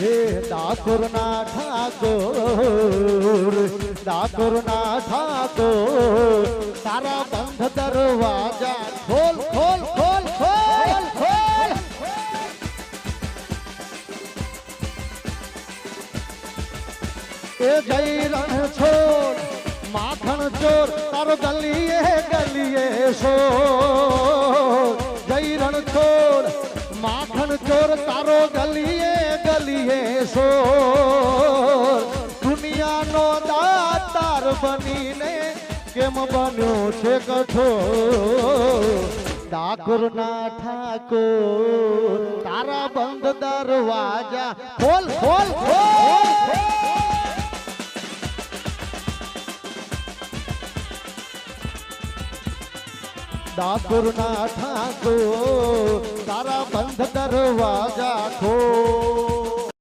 હે ડાકોરના ઠાકોર ડાકોરના ઠાકોર, તારા બંધ દરવાજા ખોલ ખોલ ખોલ ખોલ ખોલ. એ જઈ રણ છોડ, માખણ ચોર, તારો ગલીએ ગલીએ શોર જઈ રણ છોડ, માખણ ચોર, તારો ગલીએ શોર દુનિયાનો દાતાર બનીને કેમ બન્યો છે કઠોર? ડાકોરના ઠાકોર, તારા બંધ દરવાજા, ખોલ ખોલ ખોલ! ડાકોરના ઠાકોર, તારા બંધ દરવાજા, ખોલ!